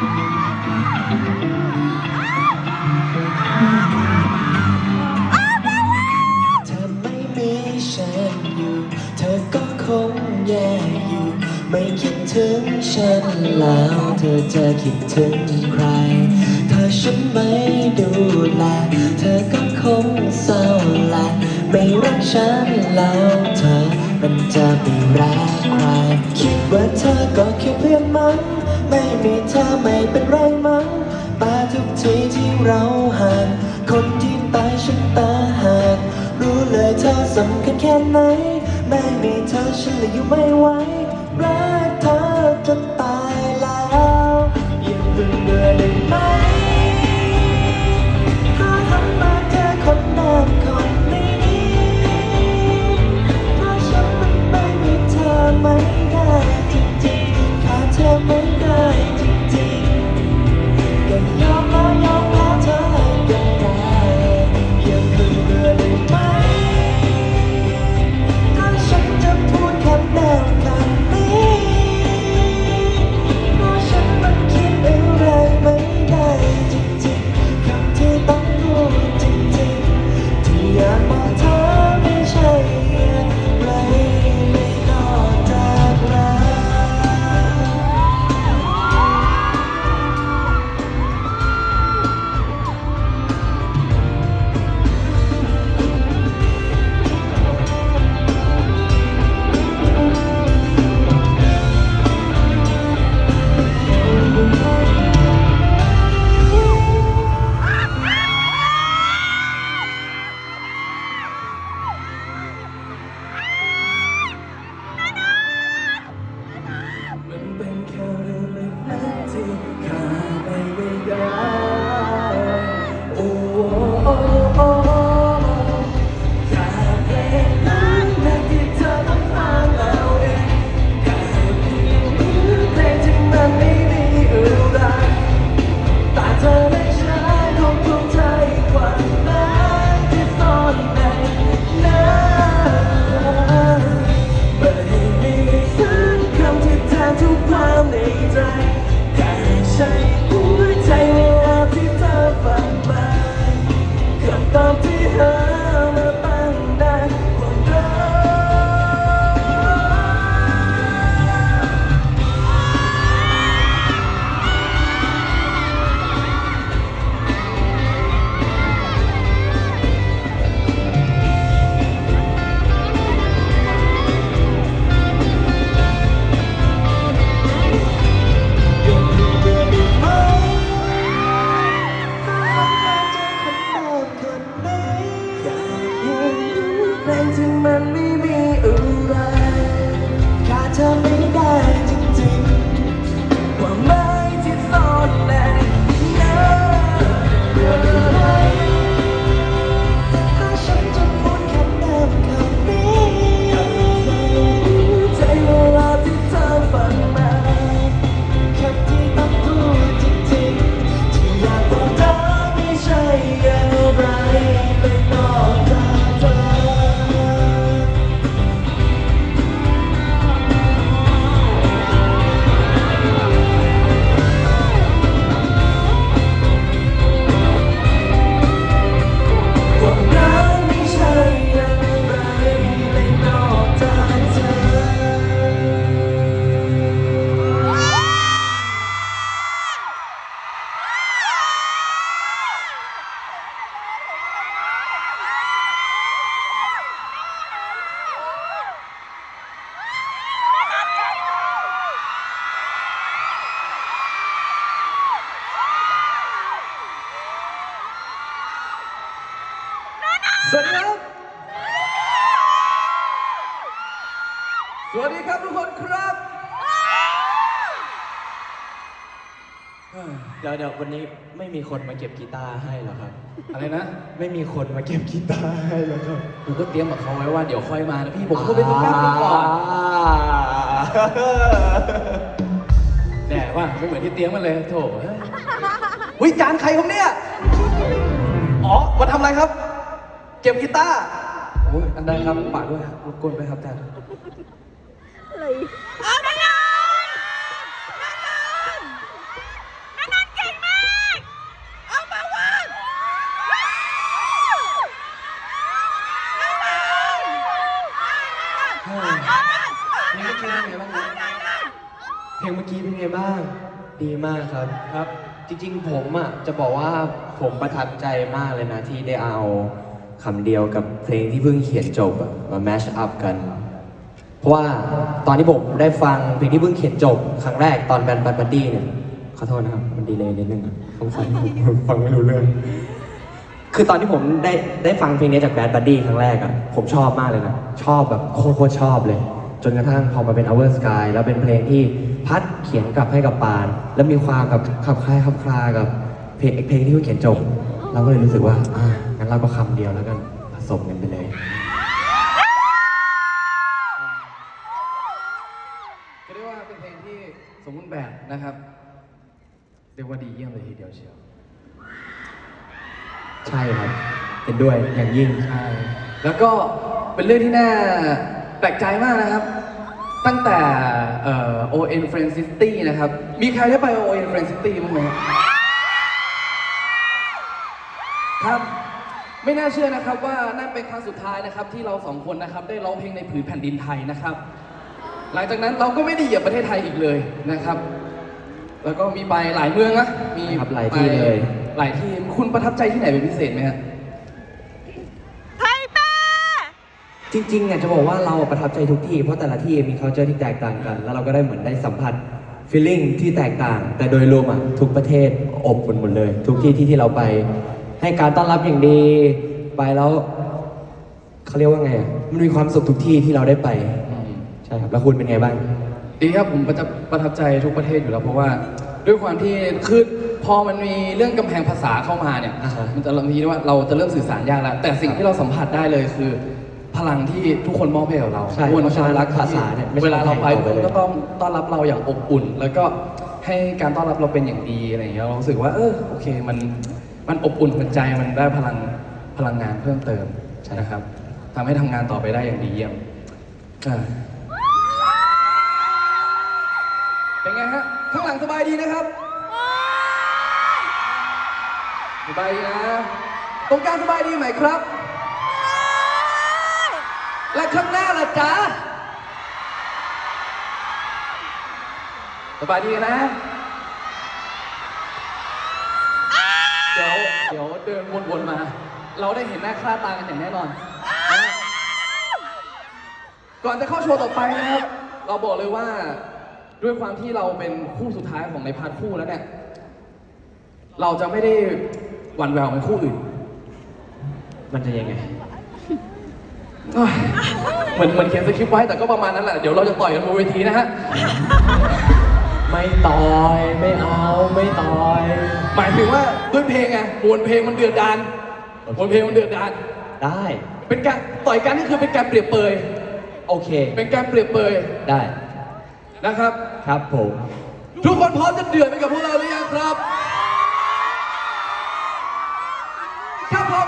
เธอไม่มีฉันอยู่เธอก็คงแย่อยู่ไม่คิดถึงฉันแล้วเธอจะคิดถึงใคร ถ้าฉันไม่ดูแล เธอก็คงเศร้าแหละไม่รักฉันแล้วเธอมันจะไม่รักใคร คิดว่าเธอก็แค่เพื่อนมั้ง ไม่มีเธอไม่เป็นไรมั้งตาทุกทีที่เราห่างคนที่ตายฉันตาหากรู้เลยเธอสำคัญแค่ไหน ไม่มีเธอฉันเลยอยู่ไม่ไหวรักเธอจะตายแล้วย่าเพิ่งเบื่อได้ไหม วัสดีครับ สวัสดีครับทุกคนครับเดี๋ยวเดี๋ยววันนี้ไม่มีคนมาเก็บกีตาร์ให้เหรอครับ อะไรนะ ไม่มีคนมาเก็บกีตาร์ให้เหรอครับผมก็เตรียมกับเขาไว้ว่าเดี๋ยวค่อยมานะพี่ผมก็ไปต้องนั่งกันก่อนแหน่ว่าไม่เหมือนที่เตรียมมันเลยโถเฮ้ยเฮ้ยจานใครครับเนี่ย อ๋อมาทำอะไรครับ เก็บกีตาร์โอ้ยอันได้ครับฝากด้วยครับรบกวนด้วยครับอาจารย์ เลยเอานันนันนันนันนันนันเก่งมาก เอามาวางว้าวนันนันนันนันนันนันนันนันนันนันเพลงเมื่อกี้เป็นไงบ้าง ดีมากครับครับ จริงๆผมอะจะบอกว่าผมประทับใจมากเลยนะที่ได้เอา คำเดียวกับเพลงที่เพิ่งเขียนจบอะมาแมชอัพกัน เพราะว่าตอนที่ผมได้ฟังเพลงที่เพิ่งเขียนจบ ครั้งแรกตอนแบนบัดบัดดี้เนี่ยขอโทษนะครับ มันดีเลยนิดนึงอะสงสัยผมฟังไม่รู้เรื่อง คือตอนที่ผมได้ได้ฟังเพลงนี้จากแบดบัดดี้ครั้งแรกอะผมชอบมากเลยนะ ชอบแบบโคตรโคตรชอบเลย จนกระทั่งพอมาเป็น Our Sky แล้วเป็นเพลงที่พัดเขียนกลับให้กับปาน แล้วมีความแบบขับคล้ายขับคลากับเพลงเพลงที่เพิ่งเขียนจบ เราก็เลยรู้สึกว่าอ่างั้น เราก็คำเดียวแล้วกันผสมกันไปเลยก็เรียกว่าเป็นเพลงที่สมบูรณ์แบบนะครับ เรียกว่าดีเยี่ยมเลยทีเดียวเชียว ใช่ครับเห็นด้วยอย่างยิ่งใช่แล้วก็เป็นเรื่องที่น่าแปลกใจมากนะครับ ตั้งแต่เอ่อ ON Friend City นะครับ มีใครได้ไป ON Friend City บ้างไหมครับครับ ไม่น่าเชื่อนะครับว่านั่นเป็นครั้งสุดท้ายนะครับที่เราสองคนนะครับได้ร้องเพลงในผืนแผ่นดินไทยนะครับ หลังจากนั้นเราก็ไม่ได้เหยียบประเทศไทยอีกเลยนะครับ แล้วก็มีไปหลายเมืองนะมีครับหลายที่เลย ไปหลายที่คุณประทับใจที่ไหนเป็นพิเศษไหมครับจริงๆอะจะบอกว่าเราประทับใจทุกที่ เพราะแต่ละที่มี culture ที่แตกต่างกัน แล้วเราก็ได้เหมือนได้สัมผัส feeling ที่แตกต่าง แต่โดยรวมอะทุกประเทศอบอุ่นหมดเลย ทุกที่ที่ที่เราไป ให้การต้อนรับอย่างดี ไปแล้วเขาเรียกว่าไงอะมันมีความสุขทุกที่ที่เราได้ไป ใช่ครับ แล้วคุณเป็นไงบ้าง ดีครับผมประทับประทับใจทุกประเทศอยู่แล้ว เพราะว่าด้วยความที่คือพอมันมีเรื่องกำแพงภาษาเข้ามาเนี่ย อ่าฮะ มันจะเริ่มทีว่าเราจะเริ่มสื่อสารยากแล้ว แต่สิ่งที่เราสัมผัสได้เลยคือ พลังที่ทุกคนมอบให้กับเราใช่ทุกคนเพราะฉะนั้นรักภาษาเนี่ยไม่ใช่เวลาเราไปกำแพงต่อไปเลย ก็ต้องต้อนรับเราอย่างอบอุ่น แล้วก็ให้การต้อนรับเราเป็นอย่างดีอะไรอย่างเงี้ยเรารู้สึกว่าเออโอเค มัน มันอบอุ่นมันใจมันได้พลังพลังงานเพิ่มเติมนะครับทำให้ทำงานต่อไปได้อย่างดีเยี่ยมอ่าเป็นไงฮะข้างหลังสบายดีนะครับสบายดีนะตรงกลางสบายดีไหมครับ และข้างหน้าล่ะจ๊ะสบายดีนะ ดี๋ยวเดี๋ยวเดินวนๆมา เราได้เห็นหน้าค่าตากันอย่างแน่นอนนะก่อนจะเข้าโชว์ต่อไปนะครับ เราบอกเลยว่าด้วยความที่เราเป็นคู่สุดท้ายของในพาร์ทคู่แล้วเนี่ย เราจะไม่ได้หวั่นแววเหมือนคู่อื่น มันจะยังไงเอ้ยเหมือนเหมือนเขียนสคริปต์ไว้แต่ก็ประมาณนั้นแหละ เดี๋ยวเราจะต่อยกันบนเวทีนะฮะ ไม่ต่อยไม่เอาไม่ต่อย หมายถึงว่าด้วยเพลงไงมวนเพลงมันเดือดดานมวนเพลงมันเดือดดาน ได้ เป็นการต่อยกันนี่คือเป็นการเปรียบเปย โอเค เป็นการเปรียบเปยได้นะครับ ครับผม ทุกคนพร้อมจะเดือดไปกับพวกเราหรือยังครับถ้าพร้อม